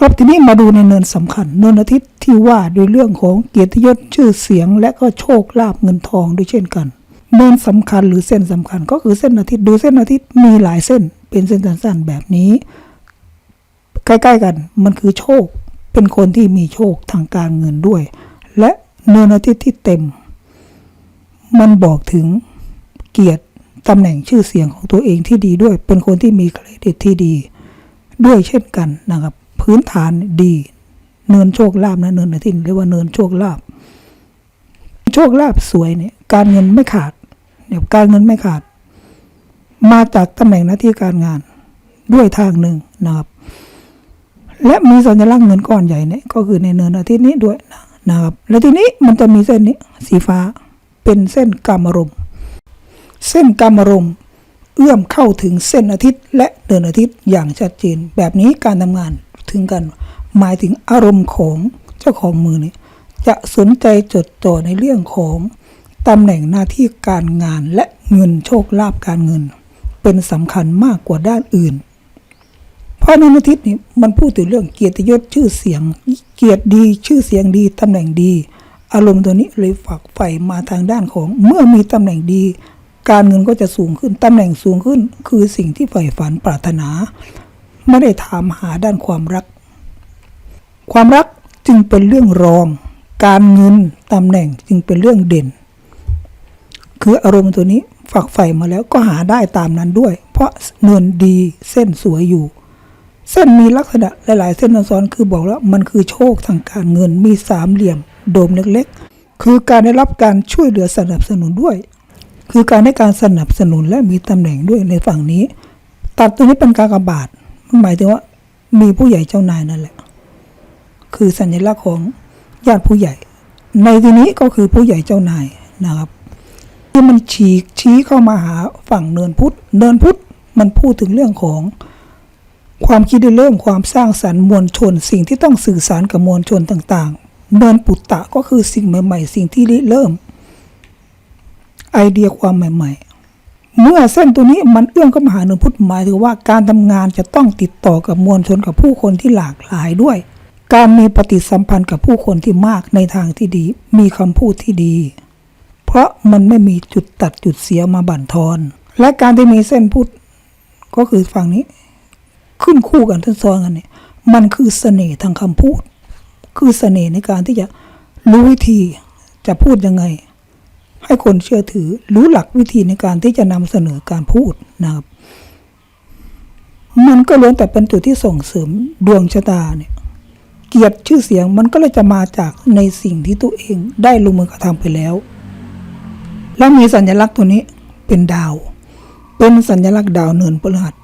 ครับทีนี้มาดูในเนินสำคัญ เนินอาทิตย์ที่ว่าด้วยเรื่องของเกียรติยศชื่อเสียง และก็โชคลาภเงินทองด้วยเช่นกัน เนินสำคัญหรือเส้นสำคัญก็คือเส้นอาทิตย์ดูเส้นอาทิตย์มีหลายเส้น เป็นเส้นสั้นๆแบบนี้ ใกล้ๆกันมันคือโชค เป็นคนที่มีโชคทางการเงินด้วย และเนินอาทิตย์ที่เต็ม มันบอกถึงเกียรติตำแหน่งชื่อเสียงของตัวเองที่ดีด้วย เป็นคนที่มีเครดิตที่ดีด้วยเช่นกันนะครับ พื้นฐานดี เนินโชคลาภนะเนินอาทิตย์เรียกว่าเนินโชคลาภโชคลาภสวยเนี่ย การเงินไม่ขาดเนี่ยการเงินไม่ขาด มาจากตำแหน่งหน้าที่การงานด้วยทางหนึ่งนะครับ และมีสัญลักษณ์เงินก้อนใหญ่เนี่ยก็คือในเนินอาทิตย์นี้ด้วยนะครับ และทีนี้มันจะมีเส้นนี้สีฟ้าเป็นเส้นกามรมเส้นกามรมเอื้อมเข้าถึงเส้นอาทิตย์ และเดินอาทิตย์อย่างชัดเจนแบบนี้การทำงาน ถึงกัน หมายถึงอารมณ์ของเจ้าของมือนี่จะสนใจจดจ่อในเรื่องของตำแหน่งหน้าที่การงานและเงินโชคลาภการเงิน เป็นสำคัญมากกว่าด้านอื่น เพราะในอาทิตย์นี้มันพูดถึงเรื่องเกียรติยศชื่อเสียง เกียรติดีชื่อเสียงดีตำแหน่งดี อารมณ์ตัวนี้เลยฝักใฝ่มาทางด้านของ เมื่อมีตำแหน่งดี การเงินก็จะสูงขึ้นตำแหน่งสูงขึ้น คือสิ่งที่ใฝ่ฝันปรารถนา ไม่ได้ถามหาด้านความรัก ความรักจึงเป็นเรื่องรอง การเงินตำแหน่งจึงเป็นเรื่องเด่น คืออารมณ์ตัวนี้ฝักใฝ่มาแล้วก็หาได้ตามนั้นด้วย เพราะเนินดีเส้นสวยอยู่ เส้นมีลักษณะหลาย ๆ เส้นซ้อนคือบอกแล้วมันคือโชคทางการเงินมีสามเหลี่ยม โดมเล็ก ๆ คือการได้รับการช่วยเหลือสนับสนุนด้วย คือการให้การสนับสนุนและมีตำแหน่งด้วยในฝั่งนี้ ตัดตัวนี้เป็นกากบาท หมายถึงว่า มีผู้ใหญ่เจ้านายนั่นแหละ คือสัญลักษณ์ของญาติผู้ใหญ่ ในที่นี้ก็คือผู้ใหญ่เจ้านายนะครับ ที่มันฉีกชี้เข้ามาหาฝั่งเนินพุทธเนินพุทธมันพูดถึงเรื่องของความคิดเริ่มความสร้างสรรค์มวลชน สิ่งที่ต้องสื่อสารกับมวลชนต่างๆ เนินปุตตะก็คือสิ่งใหม่ ๆ สิ่งที่ริเริ่ม ไอเดียความใหม่ ๆ เมื่อเส้นตัวนี้มันเอื้อมเข้ามาหาเนินพุทธหมายถึงว่าการทำงานจะต้องติดต่อกับมวลชนกับผู้คนที่หลากหลายด้วย การมีปฏิสัมพันธ์กับผู้คนที่มากในทางที่ดี มีคำพูดที่ดี เพราะมันไม่มีจุดตัดจุดเสียมาบั่นทอน และการที่มีเส้นพุทธก็คือฝั่งนี้ ขึ้นคู่กันซ้อนกันเนี่ยมันคือเสน่ห์ทางคำพูด คือเสน่ห์ในการที่จะรู้วิธีจะพูดยังไง ให้คนเชื่อถือรู้หลักวิธีในการที่จะนำเสนอการพูดนะครับ มันก็ล้วนแต่เป็นจุดที่ส่งเสริมดวงชะตาเนี่ย เกียรติชื่อเสียงมันก็เลยจะมาจากในสิ่งที่ตัวเองได้ลงมือกระทำไปแล้ว แล้วมีสัญลักษณ์ตัวนี้เป็นดาว เป็นสัญลักษณ์ดาวเนินพฤหัส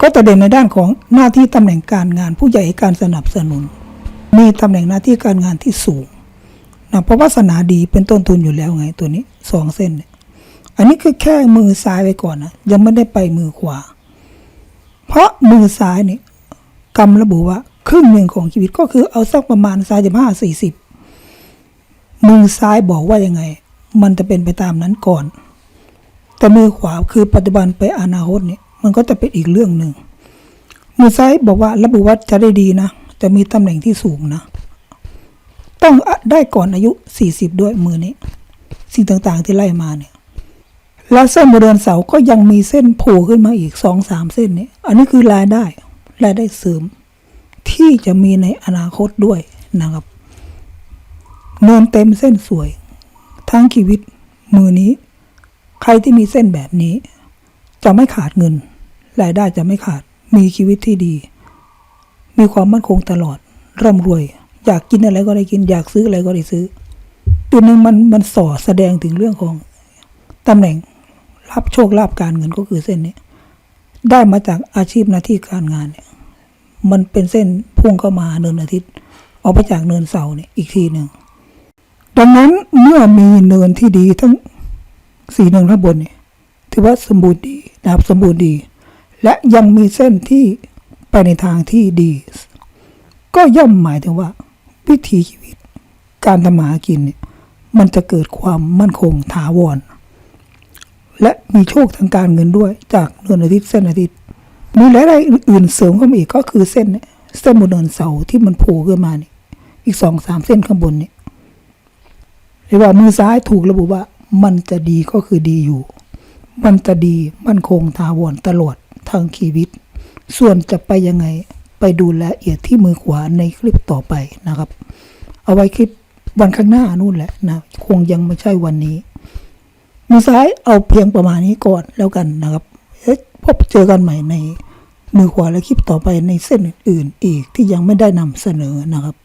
ก็จะเด่นในด้านของหน้าที่ตำแหน่งการงานผู้ใหญ่การสนับสนุน มีตำแหน่งหน้าที่การงานที่สูง นะเพราะวาสนาดีเป็นต้นทุนอยู่แล้วไงตัวนี้สองเส้นเนี่ยอันนี้คือแค่มือซ้ายไปก่อนนะยังไม่ได้ไปมือขวา เพราะมือซ้ายเนี่ยกำระบุว่า ครึ่งหนึ่งของชีวิตก็คือเอาสักประมาณสามสิบห้าสี่สิบมือซ้ายบอกว่ายังไง มันจะเป็นไปตามนั้นก่อน แต่มือขวาคือปัจจุบันไปอนาคตเนี่ยมันก็จะเป็นอีกเรื่องหนึ่งมือซ้ายบอกว่าระบุว่าจะได้ดีนะจะมีตำแหน่งที่สูงนะ ต้องได้ก่อนอายุ 40 ด้วยมือนี้ สิ่งต่างๆที่ไล่มาเนี่ย แล้วเส้นบริเวณเสาก็ยังมีเส้นโผล่ขึ้นมาอีกสองสามเส้นนี้อันนี้คือรายได้รายได้เสริม ที่จะมีในอนาคตด้วยนะครับเนินเต็มเส้นสวย ทั้งชีวิตมือนี้ ใครที่มีเส้นแบบนี้ จะไม่ขาดเงิน รายได้จะไม่ขาด มีชีวิตที่ดี มีความมั่นคงตลอดร่ำรวย อยากกินอะไรก็ได้กิน อยากซื้ออะไรก็ได้ซื้อ ตัวหนึ่งมันมันส่อแสดงถึงเรื่องของตำแหน่งรับโชคลาภการเงินก็คือเส้นนี้ ได้มาจากอาชีพหน้าที่การงานเนี่ย มันเป็นเส้นพุ่งเข้ามาเนินอาทิตย์ ออกไปจากเนินเสาเนี่ยอีกทีหนึ่งดังนั้นเมื่อมีเนินที่ดีทั้งสี่เนินข้างบนเนี่ยถือว่าสมบูรณ์ดีนะครับสมบูรณ์ดี และยังมีเส้นที่ไปในทางที่ดี ก็ย่อมหมายถึงว่า วิถีชีวิต การทำมาหากินเนี่ยมันจะเกิดความมั่นคงถาวร และมีโชคทางการเงินด้วยจากเนินอาทิตย์เส้นอาทิตย์มีรายได้อื่นเสริมเข้ามาอีกก็คือเส้นเนี่ยเส้นบนเนินเสาที่มันโผล่ขึ้นมานี่อีกสองสามเส้นข้างบนนี่เรียกว่ามือซ้ายถูกระบุว่า มันจะดีก็คือดีอยู่ มันจะดีมั่นคงทาวรตลอดทางชีวิต ส่วนจะไปยังไง ไปดูละเอียดที่มือขวาในคลิปต่อไปนะครับ เอาไว้คลิปวันข้างหน้านู่นแหละนะคงยังไม่ใช่วันนี้ มือซ้ายเอาเพียงประมาณนี้ก่อนแล้วกันนะครับเอ๊ะพบเจอกันใหม่ในมือขวาและคลิปต่อไปในเส้นอื่นๆอีกที่ยังไม่ได้นำเสนอนะครับ